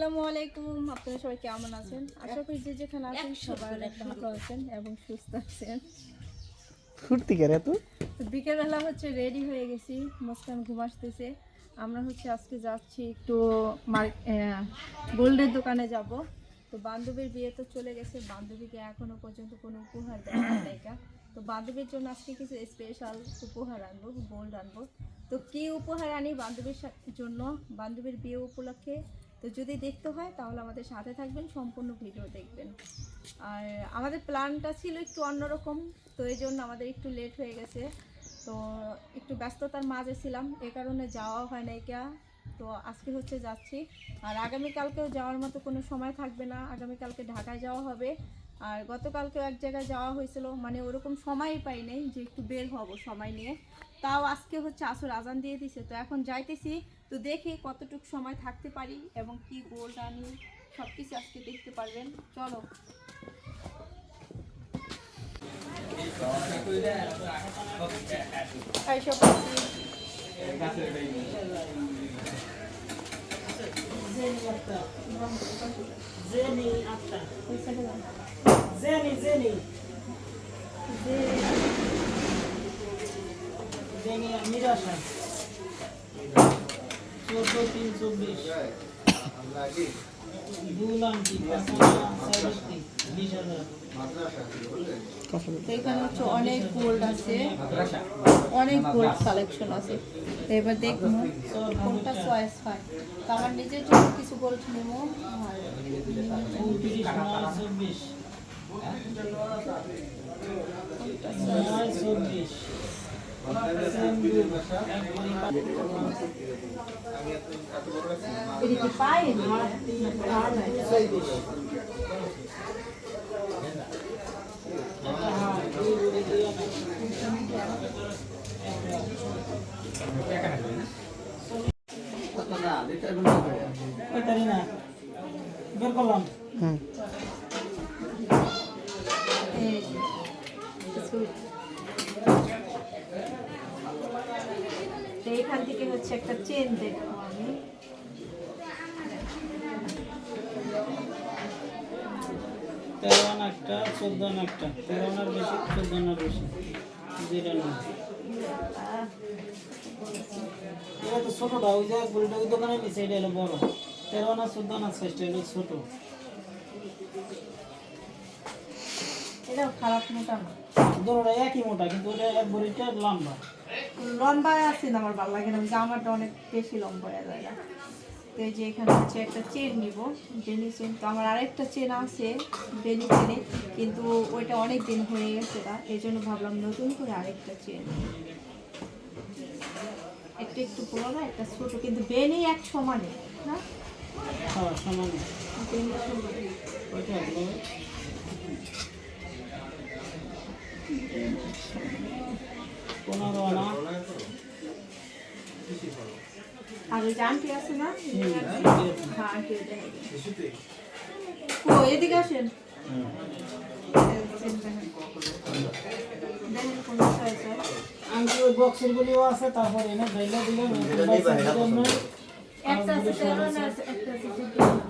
আসসালামু আলাইকুম। আপনারা সবাই কেমন আছেন? আশা করি যে যেখানে আছেন সবাই অনেক ভালো আছেন এবং সুস্থ আছেন। ফুর্তি করে তো। বিকেলবেলা হচ্ছে রেডি হয়ে গেছি মুস্কান ঘুম আসতেছে। আমরা হচ্ছে আজকে যাচ্ছি একটু গোল্ডের দোকানে যাব। তো বান্ধবীর বিয়ে তো চলে গেছে বান্ধবীকে এখনও পর্যন্ত কোনো উপহার দেয় নাই তো বান্ধবীর জন্য আজকে কিছু স্পেশাল উপহার আনব গোল্ড আনব। তো কি উপহার আনি বান্ধবীর জন্য? বান্ধবীর বিয়ে উপলক্ষে তো যদি দেখতে হয়, তাহলে আমাদের সাথে থাকবেন, সম্পূর্ণ ভিডিও দেখবেন। আর আমাদের প্ল্যানটা ছিল একটু অন্যরকম, তো এই জন্য আমাদের একটু লেট হয়ে গেছে। তো একটু ব্যস্ততার মাঝে ছিলাম, এ কারণে যাওয়া হয় নাই কে। তো আজকে হচ্ছে যাচ্ছি। আর আগামীকালকেও যাওয়ার মতো কোনো সময় থাকবে না। আগামীকালকে ঢাকায় যাওয়া হবে। আর গতকালকেও এক জায়গায় যাওয়া হয়েছিল মানে ওরকম সময়ই পাই নাই যে একটু বের হব সময় নিয়ে। তাও আজকে হচ্ছে আসর আজান দিয়ে দিছে। তো এখন যাইতেছি তো দেখি কতটুকু সময় থাকতে পারি এবং কি গোল্ড আনি সব কিছু আজকে দেখতে পারবেন চলো জেনি নিরাশা চোদ্দ তিন চব্বিশ। এখানে হচ্ছে অনেক গোল্ড আছে। অনেক গোল্ড কালেকশন আছে। এবার দেখব। কোনটা চয়েস হয়? তো আমার নিজের জন্য কিছু গোল্ড নেব। চব্বিশ। না? বের করলাম। এই এখান থেকে হচ্ছে একটা চেন দেখব আমি। তেরো চোদ্দ আনার বেশি চোদ্দ আনার বেশি। যেটা না এটা তো ছোটটা ওই যে গরুটা ওই দোকানে নিচে এটা হলো বড়। তেরো আনা চোদ্দ আনা সাইজটা হলো ছোট। এটাও খারাপ মোটা না। একই মোটা কিন্তু ওটা এক বড়িটা লম্বা। লম্বা আছে না আমার ভালো লাগে না জামাটা অনেক বেশি লম্বা হয়ে যায় না। তো এই যে এখানে হচ্ছে একটা চেন নিব বেনি চেন তো আমার আরেকটা চেন আছে বেনি চেনে কিন্তু ওইটা অনেক দিন হয়ে গেছে তা এই জন্য ভাবলাম নতুন করে আরেকটা চেন একটা একটু পুরোনো একটা ছোট কিন্তু বেনি এক সমানে না? হ্যাঁ বেনি পনেরো আনা। আর ওই আছে না? হ্যাঁ ওটা ও এদিকে আসেন। হয়। আংটি ওই বক্সের গুলিও আছে তারপরে এনে ডাইলা দিলে একটা আছে না একটা আছে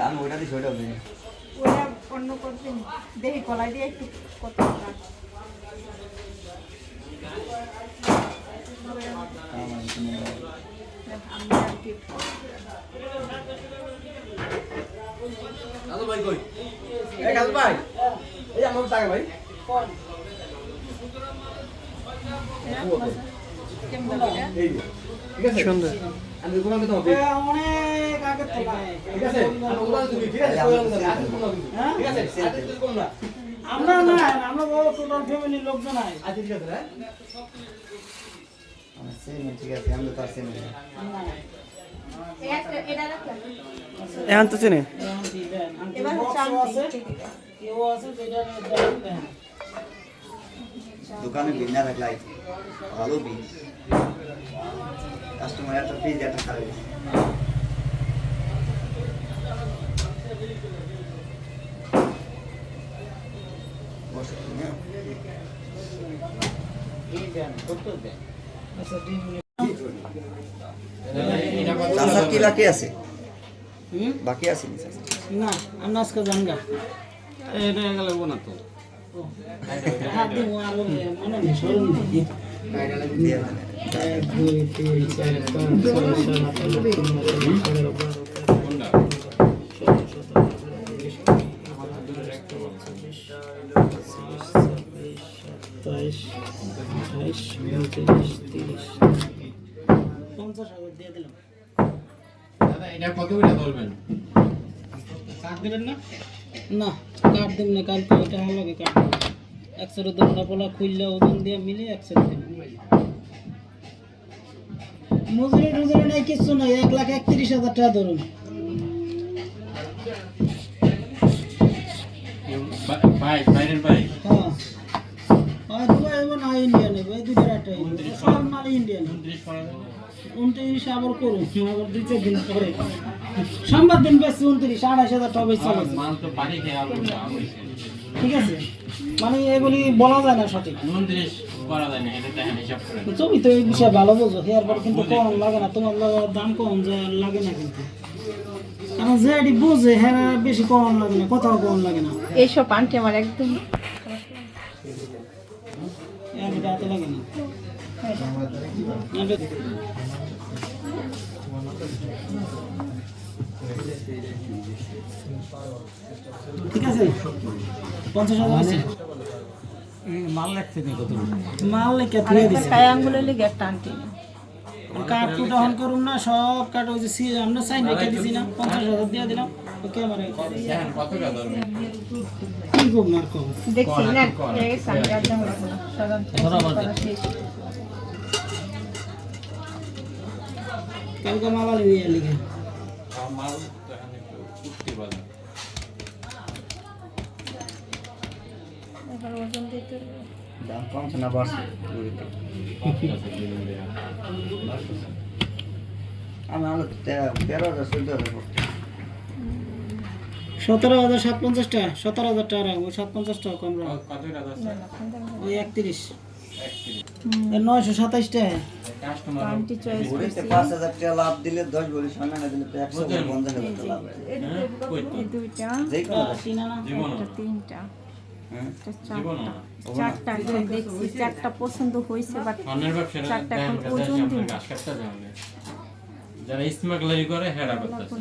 আমি ওটা দিছি ওটা বেনি ওটা অন্য করতেন দেখি গলায় দিয়ে একটু কত ভাই কই? এই কাজল ভাই। এই আমার টাকা ভাই। কেমন সুন্দর। ঠিক আছে? আমরা না আমরা টোটাল লোকজন আচ্ছা ঠিক এখন তো চিনি এবার আছে যেটা দোকানে বিল না থাকলে ভালো বিল কাস্টমার একটা পিস একটা খারাপ হ্যাঁ? কি বাকি আছে? হুম? বাকি আছে না আমরা আজকে জানগা। এটা গেলে না তো। সাতাইশ আঠাইশ উনত্রিশ তিরিশ পঞ্চাশ হাজার দিয়ে দিলাম দাদা এটা কত করে ধরবেন কাট দেবেন না? না কাট দেব না কালকে ওইটা আমাকে কাট একশো দোলনা পোলা খুললে ওজন দিয়ে মিলে একশো দেব। মজুরি টুজুরি নাই কিচ্ছু নাই এক লাখ একত্রিশ হাজার টাকা ধরুন। ভাই বাইরের ভাই। হ্যাঁ। আর দুবাই এবং না ইন্ডিয়ান নেবে এই দুটো একটা ইন্ডিয়ান উনত্রিশ আবার করুন। আবার দুই চার দিন পরে সোমবার দিন বেশি উনত্রিশ আড়াইশ হাজার টাকা বেশি ঠিক আছে? মানে এগুলি বলা যায় না সঠিক। উনত্রিশ করা যায় না এটা দেখেন হিসাব করে তুমি তো এই বিষয়ে ভালো বোঝো হেয়ার পর কিন্তু কম লাগে না তোমার দাম কম যে লাগে না কিন্তু। কারণ যে এটি বোঝে হ্যাঁ বেশি কম লাগে না কোথাও কম লাগে না। এইসব আন্টি আমার একদম লাগে না। ঠিক আছে? পঞ্চাশ হাজার আছে? মাল লাগছে নি কত মাল লেখা তুলে দিছে। খায় আঙ্গুলের লেগে একটা আন্টি কাঠ কুটা হন করুন না সব কাঠ ওই যে সি- আমরা সাইন রেখে দিছি না পঞ্চাশ হাজার দিয়ে দিলাম। ওকে আমার কি কম কম দেখছি না না কালকে দিয়ে লিখে মাল তো এখন উঠতে বাজার এবার ওজন দিতে দাম কমছে না বাড়ছে। আমি আলো তেরো হাজার চোদ্দ হাজার সতেরো হাজার সাত পঞ্চাশ টাকা সতেরো হাজার টাকা রাখব সাত পঞ্চাশ টাকা কম? ওই একত্রিশ। নয়শো সাতাইশ টাকা কাস্টমার আন্টি চয়েস গরুতে পাঁচ হাজার টাকা লাভ দিলে দশ বড়ি সোনা না দিলে একশো পঞ্চাশ হাজার টাকা লাভ তিনটা। চারটা। চারটা এখন দেখছি চারটা পছন্দ হয়েছে বাট চারটা দেখেন এখন ওজন দিন। গাছ কাটতে যাবে যারা স্মাগলারি করে হেডা করতেছে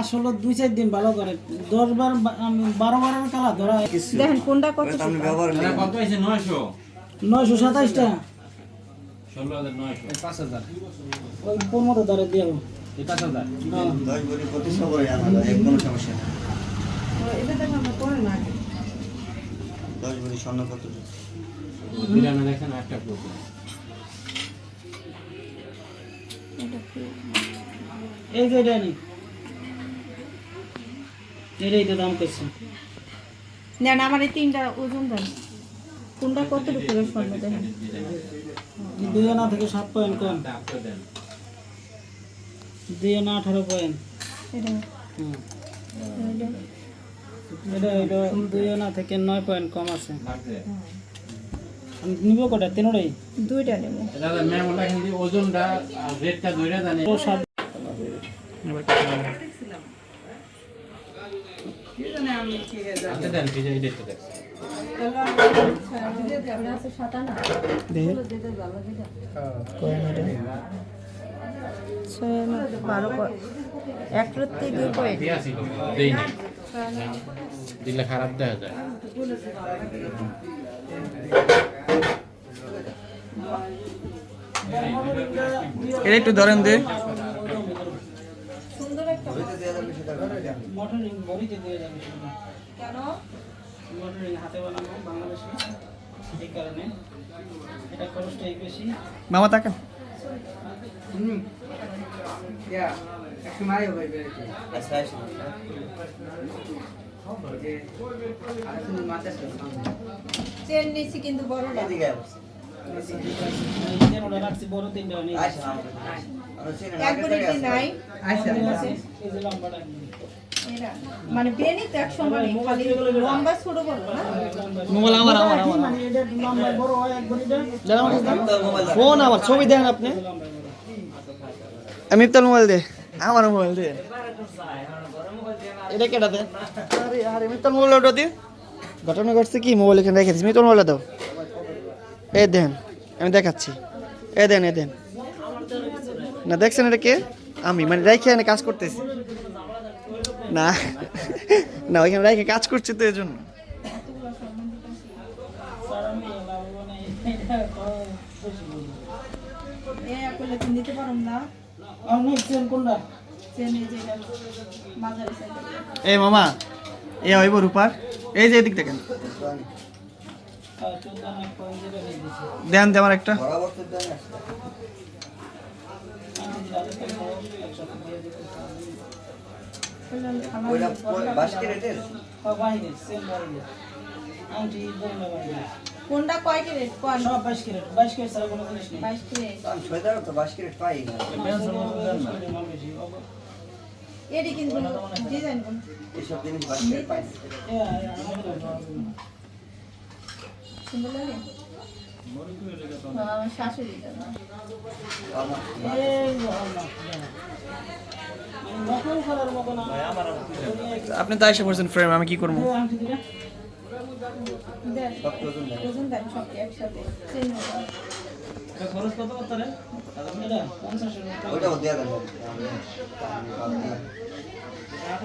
আসলে দুই চার দিন ভালো করে। দশ বার বারো বারের কালা ধরা দেখেন কোনটা কত কত হয়েছে? নয়শো। নয়শো সাতাইশ ষোলো হাজার নয়শো। পাঁচ হাজার। ওই মতো ধরে দিয়ে হ্যাঁ পাঁচ হাজার। সমস্যা দশ বড়ি স্বর্ণ কত বিরানে দেখেন একটা প্রোগ্রাম এই যে এটা নি এটাই তো দাম করছে। নেন আমার এই তিনটা ওজন দেন। কোনটা কতটুকু করে স্বর্ণ দেখেন দুই আনা থেকে সাত পয়েন্ট কম। দুই আনা আঠারো পয়েন্ট। এটা। হুম। এটা। এটা দুই আনা থেকে নয় পয়েন্ট কম আছে। নিব কটা? তিনোটাই? দুইটা নেব। দাদা ম্যাম ওজনটা রেটটা জানে। ও সাত বারো পয়েন্ট। এক রত্তি দুই পয়েন্ট দিলে খারাপ দেখা যায়। এটা একটু ধরেন দে। সুন্দর একটা মটরিং বড়িতে দিয়ে যাবে শুধু কেন? মটরিং হাতে বানানো বাংলাদেশে কারণে। এটা খরচটাই বেশি। মামা তাকান। সুন্দর হুম। ইয়া আচ্ছা চেন কিন্তু বড় আচ্ছা এরা মানে বেনি তো এক সমানই লম্বা ছোট বড় না? মোবাইল আমার আমার আমার মানে এটা লম্বা বড় হয় একবার এটা দেন আমার কাছে দেন। তোর মোবাইল রাখ। ফোন আমার ছবি দেন আপনি। আমি ইফতার মোবাইল দে। আমার মোবাইল দে। এটা কেটা দে? আরে আরে মিত্তল মোবাইল ওটা দিয়ে ঘটনা ঘটছে কি? মোবাইল এখানে রেখে দিস। মিত্তল মোবাইলটা দাও। এ দেন, আমি দেখাচ্ছি। এ দেন এ দেন। না, দেখছেন এটা কে? আমি মানে রেখে এনে কাজ করতেছি। না না, ওইখানে রেখে কাজ করছি তো এই জন্য এ একলে তো নিতে পারুম না আর নেক্সট চেন কোনটা চেন এই যে এটা মাঝারি সাইকেল এই মামা এ হইব রূপার। এই যে এদিক দেখেন। দেন দে আমার একটা বরাবর কোনটা কয় ক্যারেট? কোন? সব বাইশ ক্যারেট। বাইশ ক্যারেট ছাড়া কোনো জিনিস নেই। 22 ক্যারেট। আমি ছয়টারও তো বাস্কেট পাই না। এডি কিন্তু ডিজাইন কোন? এইসব জিনিস বাস্কেট পাই সুন্দর লাগে? শাশুড়ি আপনি তো এসে পড়ছেন ফ্রেম আমি কি করব? খরচ কত করতে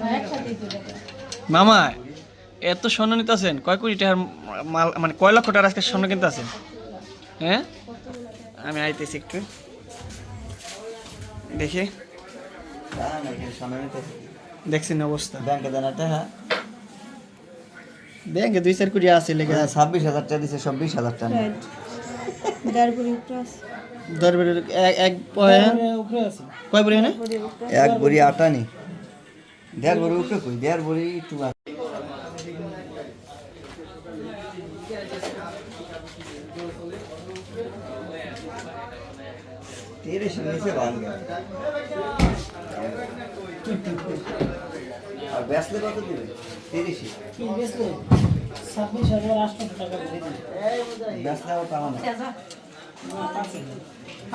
হ্যাঁ, মামা এত স্বর্ণ নিতে আছেন? কয় কোটি টাকার মাল মানে কয় লক্ষ টাকার আজকে স্বর্ণ কিনতে আছেন? হ্যাঁ? আমি আইতেছি একটু। দেখি। দেখছেন অবস্থা। ব্যাংকে দেন হ্যাঁ। ব্যাংকে দুই চার কোটি আছে লেগে। ছাব্বিশ হাজার টাকা দিছে চব্বিশ হাজার টাকা। বুড়ি এক কয় না। বড়ি দেড় বড়ি উপরে কই? দেড় বড়ি একটু তিরিশ নিচে বেসলে কত দিবে? তিরিশই কি বেচলে ছাব্বিশ হাজার আটশো টাকা বেসলে আবার পাওয়া না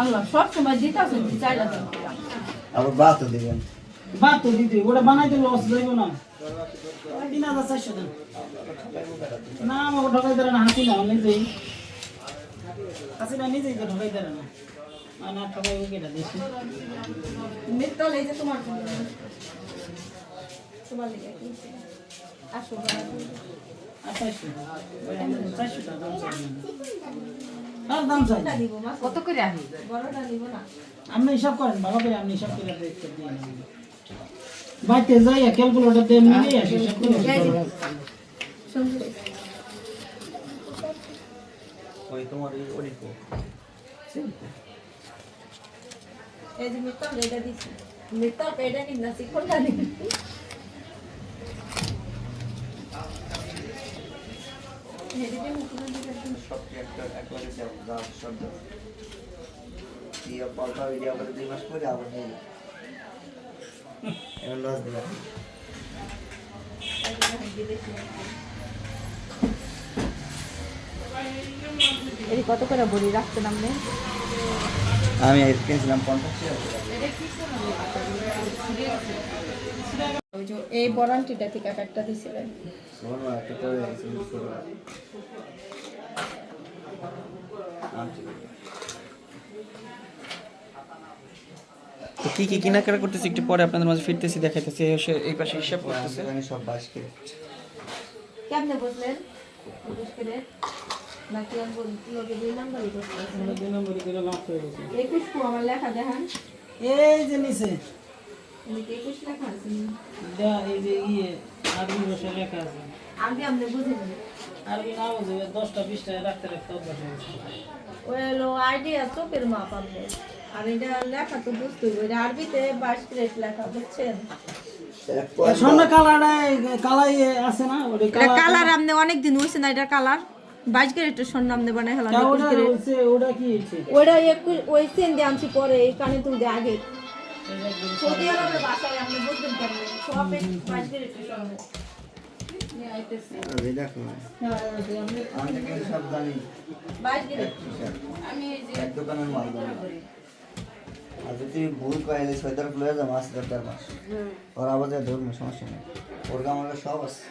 আল্লাহ সব সময় দিতে চার হাজার আবার বাতও দিবেন বাদ তো দিতে ওটা বানাইতে লস যাইব না। তিন হাজার চারশো দেন না আমাকে ঢকাই দেয় না হাসি না নিজেই। হাসি না নিজেই তো ঢকাই দেয় না। না ঠকাই কেটা দিয়েছি মিত্তল এই তোমার জন্য। তোমার লিগে কি আসো কত করে আনি? বড়টা নিব না। আপনি হিসাব করেন ভালো করে আপনি হিসাব করে দেখতে দিয়ে বাড়িতে যাই ক্যালকুলেটর দিয়ে নিয়ে আসি হিসাব করে এই যে, সুন্দর ওই তোমার ওই ওই এই যে মিত্তল এটা দিছি। মিত্তল এটা কিন না কোনটা নিবি এদিকে মুখগুলো দিকে একদম সব একটা একবারে যাও যাও সব যাও দিয়ে পাল্টা ভিডিও করে দুই মাস পরে আবার নিয়ে যাও। এবার লস দিলাম এই কত করে রাখছেন আপনি আমি কিনছিলাম পঞ্চাশ ওই যে এই বরান্টিটা থেকে একটা দিছিলেন। কি কি কেনাকাটা করতেছি একটু পরে আপনাদের মাঝে ফিরতেছি দেখাইতেছি এই হচ্ছে- এই পাশে হিসাব করতেছে। আমি সব বাসকে কেমনে বসলেন বুঝ করে নাকি আর বল- লগে দুই নাম্বারই দুই নম্বরই করে লাভ হয়ে গেছে একুশ কো আমার লেখা দেখান। এই যে নিচে। যা এই যে ইয়ে আরবি ভাষায় লেখা আছে। আমি আপনি বুঝিনি আরবি না বুঝে দশটা বিশটা রাখতে রাখতে অভ্যাস হয়ে ওই হলো আইডিয়া চোখের মাপ আপনি আর এটা লেখা তো বুঝতে হবে। আরবিতে বাইশ ক্যারেট লেখা বুঝছেন? স্বর্ণ কালারটা কালাই আছে না? ওটা কালার আমনে অনেক দিন হইছে না এটা কালার? বাইশ ক্যারেটের স্বর্ণ আমনে বানাই হলাম ওটা কি ওইটা একটু ওই সেন দিয়ে আনছি পরে এই কানে তুলতে আগে। সৌদি আরবের বাসায় আপনি বুঝবেন কেমন সব যদি ভুল কয়েলে ছয়দার খুলে যাব মাছ দরকার মাস ওর আবার ধরবো সমস্যা নেই। ওর আমার সব আছে।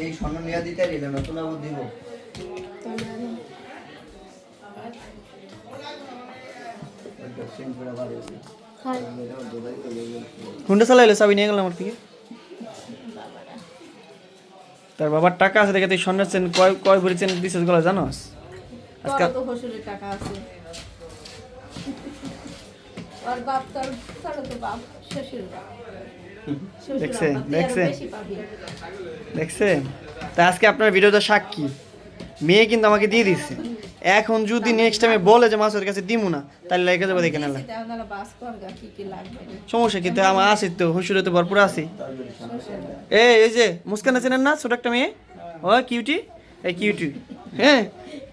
এই স্বর্ণ নিয়ে দিতে নতুন আবার দিব। হুন্ডা চালাইলে চাবি নিয়ে গেলাম আমার থেকে তার বাবার টাকা আছে দেখে তুই স্বর্ণের চেন কয় কয় ভরি চেন দিছিস গলা জানোস? আজকে তোর তো হসুরের টাকা আছে। আর বাপ তোর তো বাপ শ্বশুর দেখছে, আরও দেখছে। দেখছেন তা আজকে আপনার ভিডিওটা সাক্ষী মেয়ে কিন্তু আমাকে দিয়ে দিচ্ছে এখন যদি নেক্সট টাইমে বলে যে মাসের কাছে দিমু না তাহলে লেগে যাবে দেখে নেলা দিছি, তাহলে বাস কর গা, কি কি লাগবে। সমস্যা কিন্তু আমার আছে তো হুসুরে তো ভরপুর আছি। এ এই যে মুস্কান চেনেন না ছোট একটা মেয়ে? ও কিউটি এই কিউটি হ্যাঁ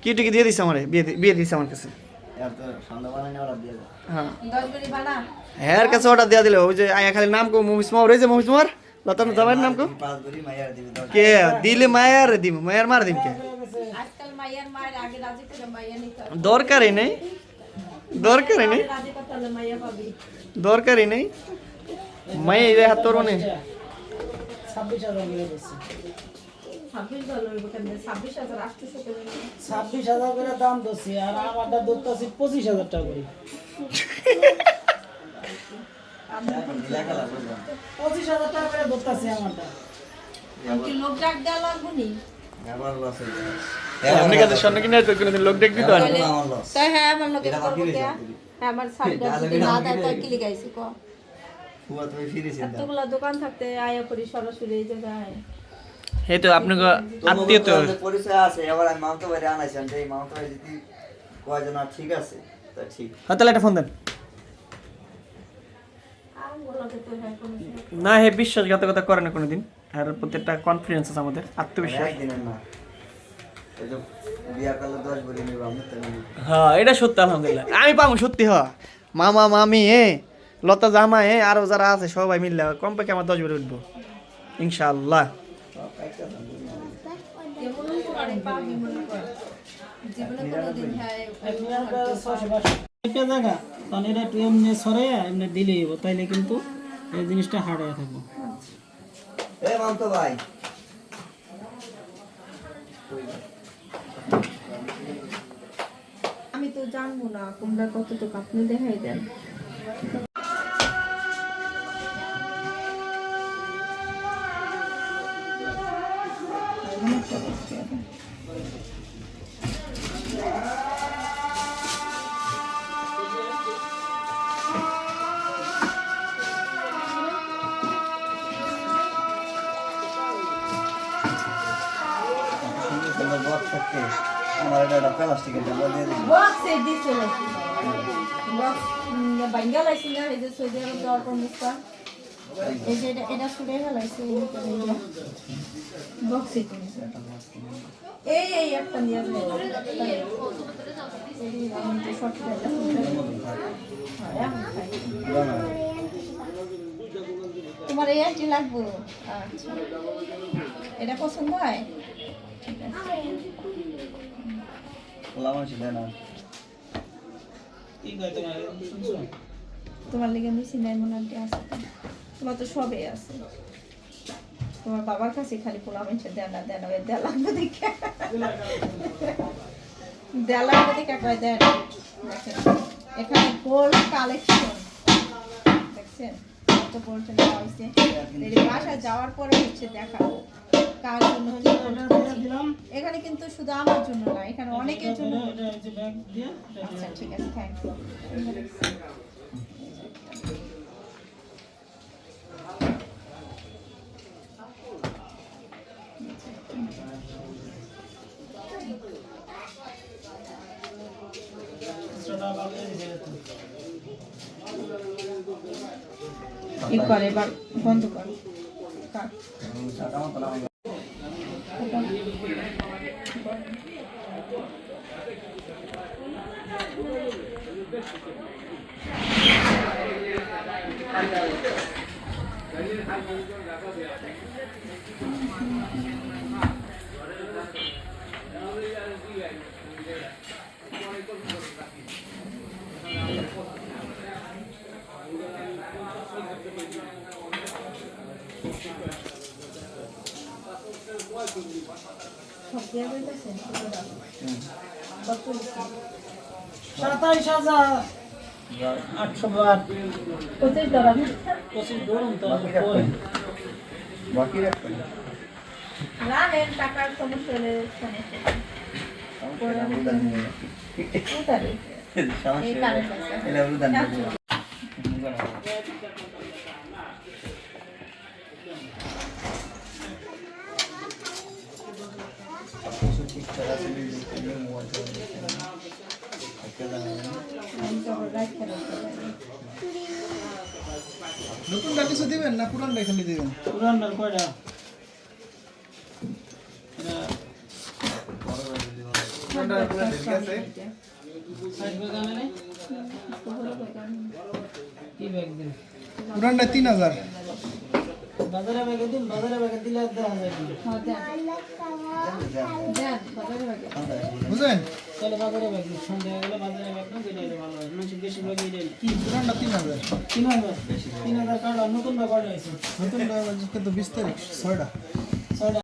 কিউটিকে দিয়ে দিচ্ছে আমার বিয়ে বিয়ে দিচ্ছে আমার কাছে। হ্যাঁ। হ্যার কাছে অর্ডার দেওয়া দিল ওই যে আয়া খালি নাম কো মুভিস মার ওই যে মুভিস মার লতার জামাইয়ের নাম কো পাঁচ ভরি মাইয়ার দিবি দশ কে দিলে মায়ার দিম মায়ার মার দিম কে আজকাল মাইয়ার মায়ের আগে রাজি করে মাইয়া নিতে হবে। দরকারই নেই দরকারই নেই রাজি করতে হলে মাইয়া পাবি দরকারই নেই মাই এই হাত তোর নে ছাব্বিশ হাজার করে দিচ্ছে ছাব্বিশ ডলার হইব কেমনে? ছাব্বিশ হাজার আটশোশো করে নিয়ে। ছাব্বিশ হাজার করে দাম দিচ্ছি আর আমারটা ধরতেছি পঁচিশ হাজার টাকা করে লেখালা বুঝলাম পঁচিশ হাজার টাকা করে ধরতেছি আমারটা লোক ডাক দেওয়া লাগবো নি? আমার লস হয়ে কাছে স্বর্ণ কিনে তো কোনোদিন লোক দেখ দিত না যাবে আমার লস তাই হ্যাঁ আমার লোকে। হ্যাঁ, আমার যদি না দেয় তাই কি লিখাইছি ক? এতগুলা দোকান থাকতে আয়া করি সরাসরি এই জায়গায় এই তো আপনাকে আত্মীয় তো পরিচয় আছে এবার আমি মামতো বাইরে আনাইছিলাম যে এই মামতো ভাই যদি কয়জন ঠিক আছে তা ঠিক হ্যাঁ তাহলে একটা ফোন দেন আমগুলোতে তো হ্যাঁ কোনো সমস্যা না হে বিশ্বাসঘাতকতা করে না কোনোদিন। আর প্রত্যেকটা কনফিডেন্স আছে আমাদের আত্মবিশ্বাস। হ্যাঁ এটা সত্যি আলহামদুলিল্লাহ। আমি পাবো সত্যি হ মামা মামি এ লতা জামা এ আরও যারা আছে সবাই মিললে কমপক্ষে আমার দশ বেড়ে উঠবো। ইনশাআল্লাহ। জীবনে হ্যাঁ একটা জায়গা তাহলে এটা একটু এমনি সরাইয়া এমনি দিলে হইব তাইলে কিন্তু এই জিনিসটা হার্ড থাকব। মামতো ভাই। আমি তো জানব না কোনটা কতটুকু আপনি দেখাই দেন। আমার এটা প্লাস্টিকের ডাব্বা দিয়ে দিবি বক্সে দিছে নাকি বক্স বাঙ্গা লাইছি না এই যে সৌদি আরব যাওয়ার পর মুস্তা এই যে এটা এটা ভিতরে এইটা বক্সে কিনেছে এই এই একটা নিয়ে তোমার এই আইটি লাগবো? আচ্ছা। এটা পছন্দ হয়? ঠিক আছে। না। তোমার? লেগে নিছি নাই মনে আছে তোমার তো সবই আছে। তোমার বাবার কাছে খালি পোলা মানুষ দেয় না দেয় না ওই দেয়া লাগবে দেখে। দেয়া লাগবে দেখে কয় দেয় এখানে গোল্ড কালেকশন। দেখছেন? কত গোল্ড বাসা যাওয়ার পরে হচ্ছে দেখাবো কার জন্য দিলাম এখানে কিন্তু শুধু আমার জন্য না এখানে অনেকের জন্য। আচ্ছা ঠিক আছে থ্যাংক ইউ ই করে এবার বন্ধ কর? সাতাইশ হাজার আটশো বার। পঁচিশ ডলার পঁচিশ ধরুন তো পরে। বাকি রাখবে রানেন টাকার সমস্যা হলে সমস্যা নতুনটা কিছু দিবেন না পুরানটা খালি দিবেন? পুরান্ডার কয়টা? পুরানটা তিন হাজার। বাজারে ব্যাগে দিন বাজারে ব্যাগে দিলে হ্যাঁ। দেন, বাজারে বাজারে। বুঝলেন? তাহলে বাজারে দিন সন্ধ্যা গেলে বাজারে ব্যাগ না দিলে এটা ভালো হয়। মানুষ বেশি ব্যাগ দিয়ে কি পুরানটা তিন হাজার? তিন হাজার। তিন হাজার কার্ড নতুন কার্ড কয়টা নতুন কার্ড কিন্তু বিশ তারিখ ছয়টা।